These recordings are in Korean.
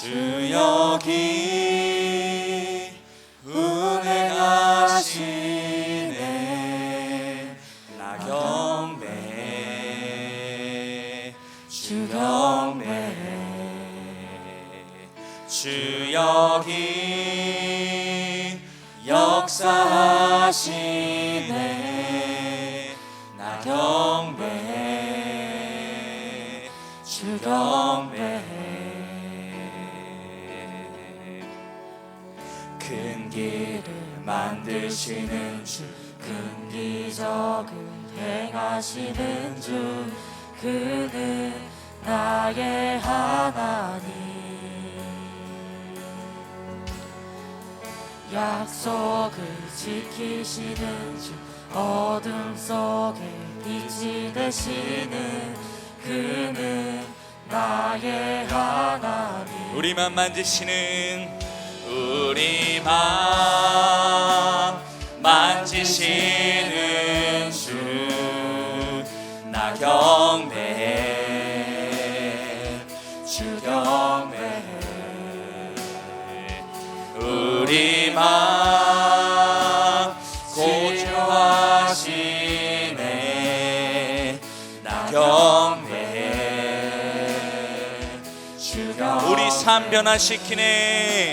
주 여기 운행하시네. 나 경배. 주 경배. 주 여기 그는 나의 하나님. 약속을 지키시는 주 어둠 속에 빛이 되시는 그는 나의 하나님. 우리만 만지시는 우리만 만지시는 주나경 우리만 고주하시네. 나 경배 우리 삶 변화시키네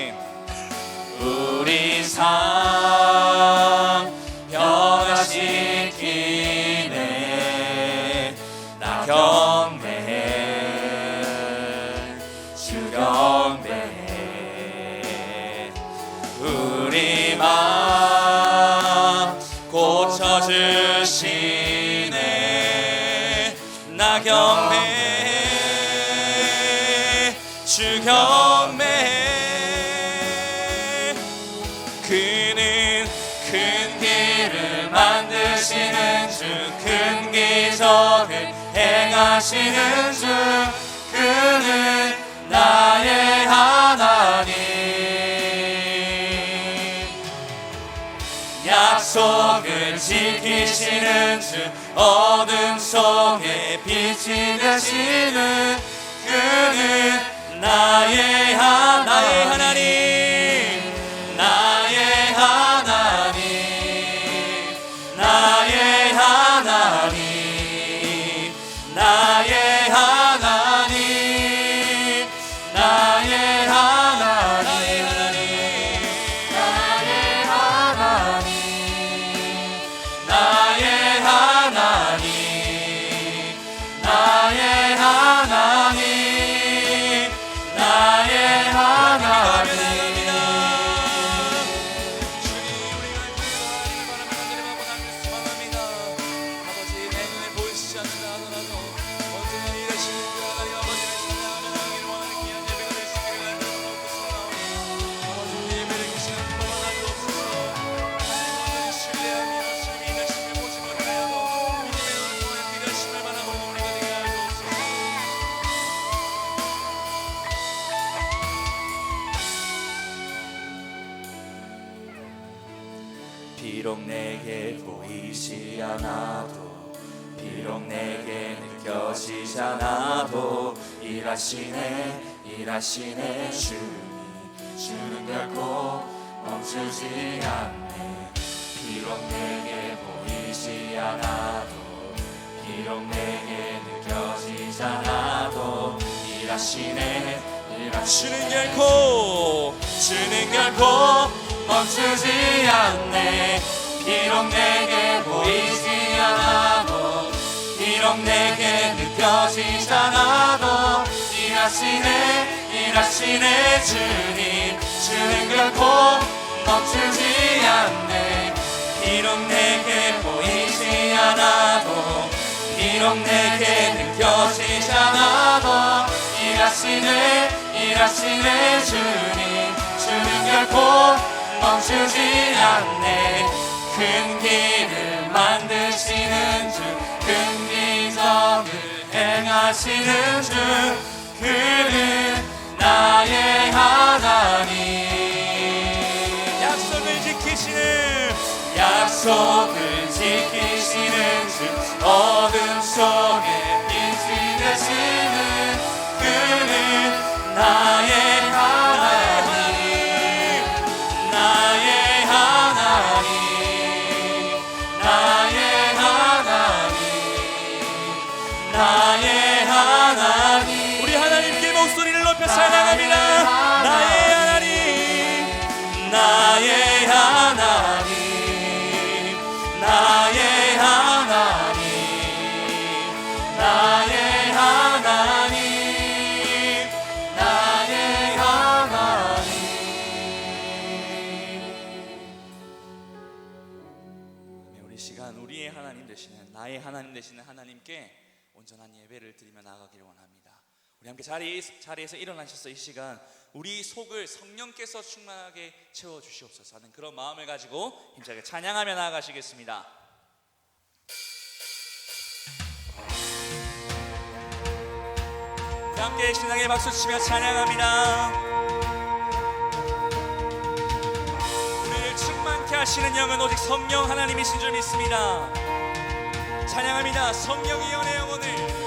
나 경배해 주 경배해 그는 큰 길을 만드시는 주 큰 기적을 행하시는 주 그는 나의 하나님 약속을 지키시는 주 어둠 속에 빛이 되시는 그는 나의 하 나의 일하시네 일하시네 주님. 주는 결코 멈추지 않네. 비록 내게 보이지 않아도 비록 내게 느껴지지 않아도 일하시네 일하시는 결코 주는 결코 멈추지 않네. 비록 내게 보이지 않아도 비록 내게 느껴지지 않아도 일하시네 일하시네 주님. 주는 결코 멈추지 않네. 비록 내게 보이지 않아도 비록 내게 느껴지지 않아도 일하시네 일하시네 주님. 주는 결코 멈추지 않네. 큰 길을 만드시는 주큰 기적을 행하시는 주 그는 나의 하나님. 약속을 지키시는 약속을 지키시는 주 어둠 속에 찬양합니다 나의 하나님 나의 하나님 나의 하나님 나의 하나님 나의 하나님 우리 시간 우리의 하나님 되시는 나의 하나님 되시는 하나님께 온전한 예배를 드리며 나가기를 원합니다. 우리 함께 자리 자리에서 일어나셔서 이 시간 우리 속을 성령께서 충만하게 채워 주시옵소서 하는 그런 마음을 가지고 힘차게 찬양하며 나아가시겠습니다. 함께 신앙의 박수 치며 찬양합니다. 우리를 충만케 하시는 영은 오직 성령 하나님이신 줄 믿습니다. 찬양합니다. 성령이여 내 영혼을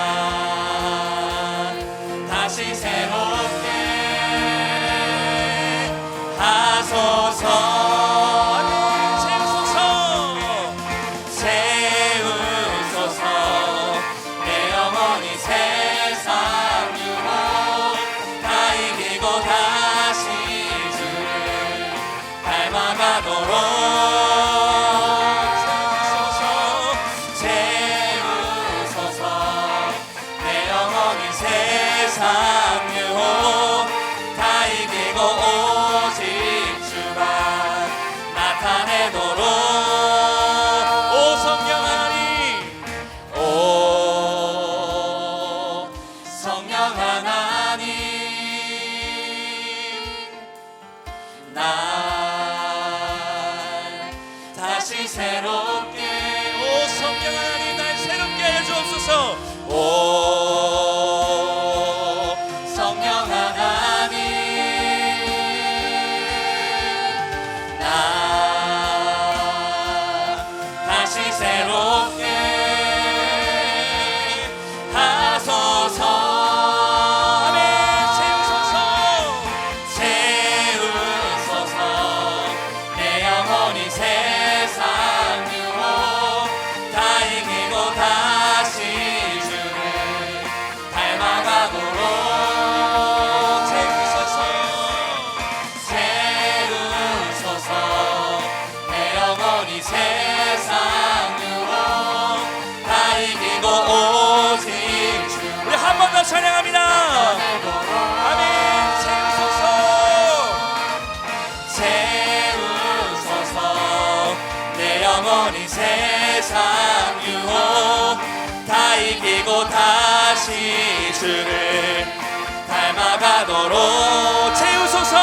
하 다시 주를 닮아가도록 채우소서.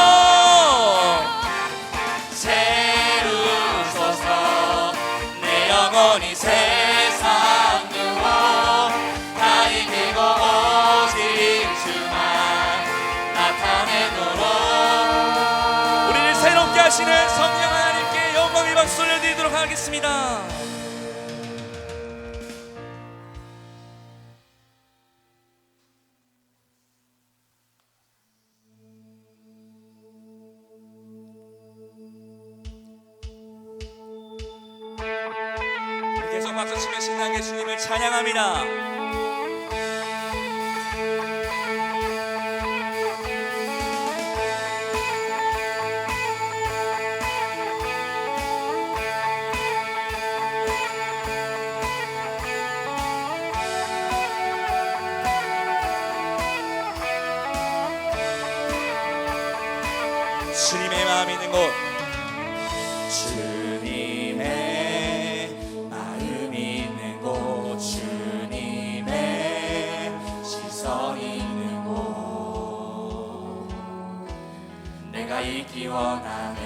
채우소서 내 영혼이 세상 누워 다 이기고 오직 주만 나타내도록. 우리를 새롭게 하시는 성령 하나님께 영광의 박수를 드리도록 하겠습니다. 찬양합니다. 주님의 마음 있는 곳 원하네.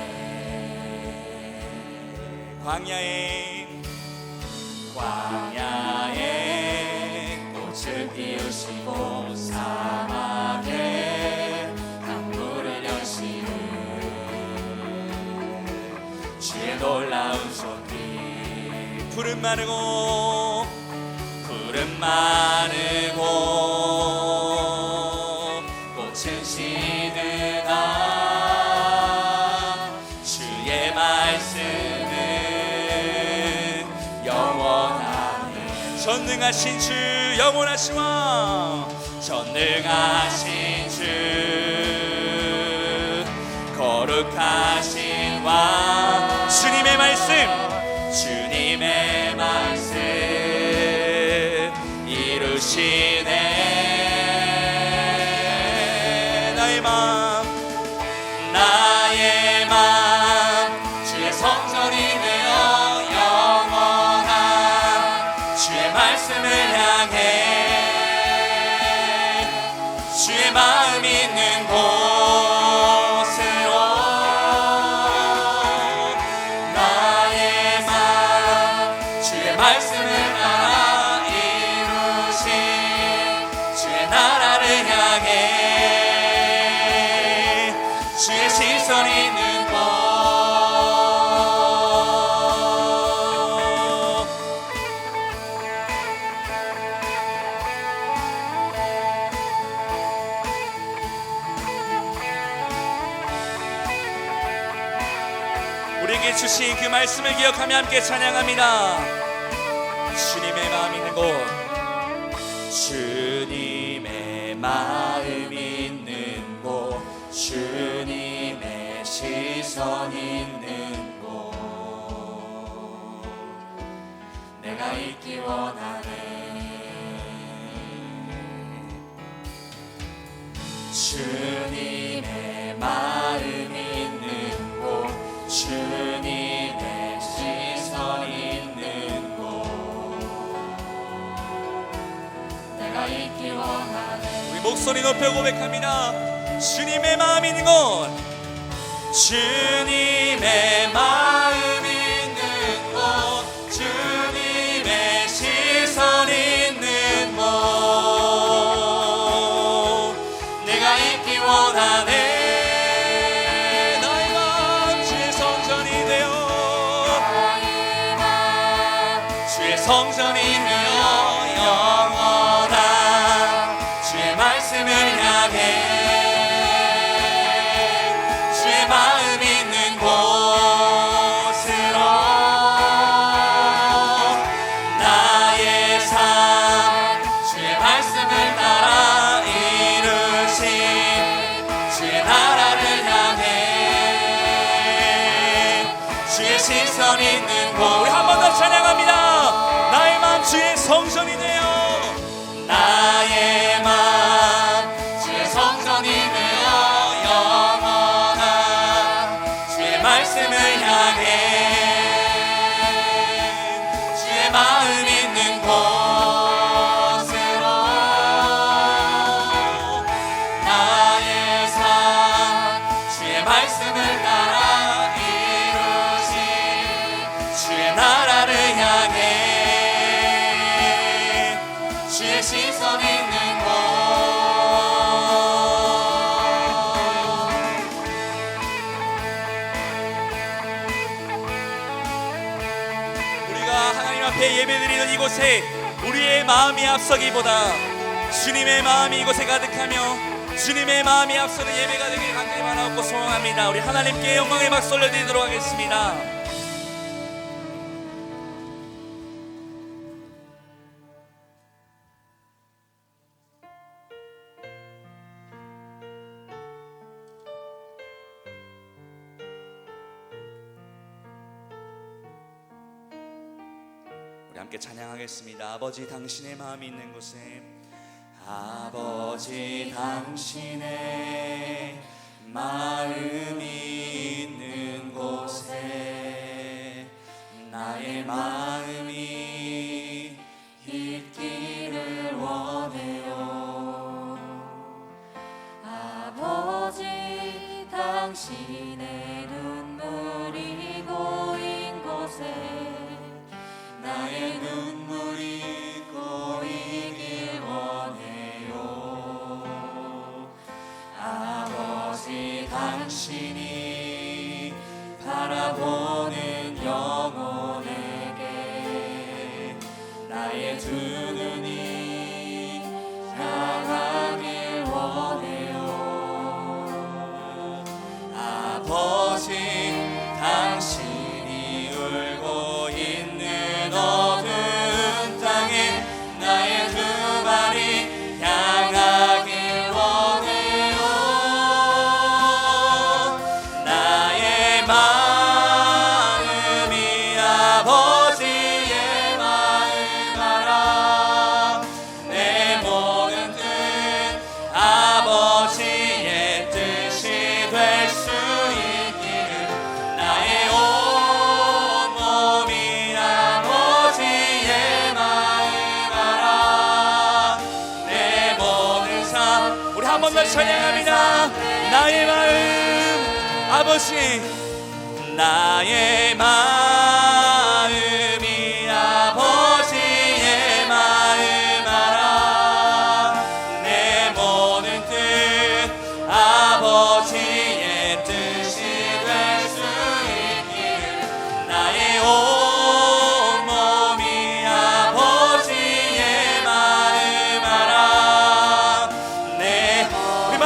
광야에 광야에 꽃을 피우시고 사막에 강물을 여시는 주의 놀라운 손길. 푸른 마르고 푸른 마르고 전능하신 주 영원하신 왕 전능하신 주. 거룩하신 왕. 주님의 말씀 주의 시선 있는 곳 우리에게 주신 그 말씀을 기억하며 함께 찬양합니다. 주님의 마음 있는 곳, 주님의 마음 내가 있기 원하네. 주님의 마음 있는 곳 주님의 시선 있는 곳. 내가 있기 원하네. 우리 목소리 높여 고백합니다. 주님의 마음 있는 곳. 주님의 마음 주의 시선 있는 곳. 우리 한 번 더 찬양합니다. 나의 마음 주의 성전이 되어 나의 예배드리는 이곳에 우리의 마음이 앞서기보다 주님의 마음이 이곳에 가득하며 주님의 마음이 앞서는 예배가 되길 간절히 바라옵고 소원합니다. 우리 하나님께 영광의 박수 올려드리도록 하겠습니다. 우리 함께 찬양하겠습니다. 아버지 당신의 마음이 있는 곳에 아버지 당신의 마음이 있는 곳에 나의 마음 찬양합니다. 나의 마음, 아버지, 나의 마음.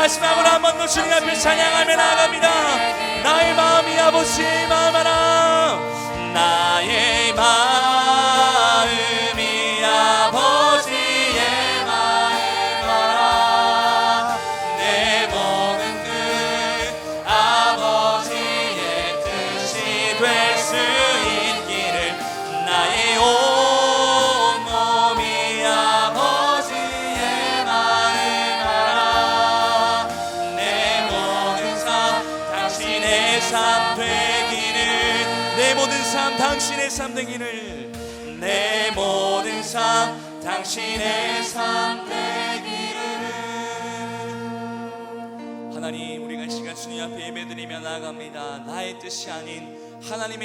마지막으로 한 번 더 주님 앞에 찬양하며 나아갑니다. 나의 마음이 아버지의 마음 하나 나의 삶 되기를 내 모든 삶 당신의 삶 되기를 하나님 우리가 시간 주님 앞에 예배드리며 나아갑니다. 나의 뜻이 아닌 하나님의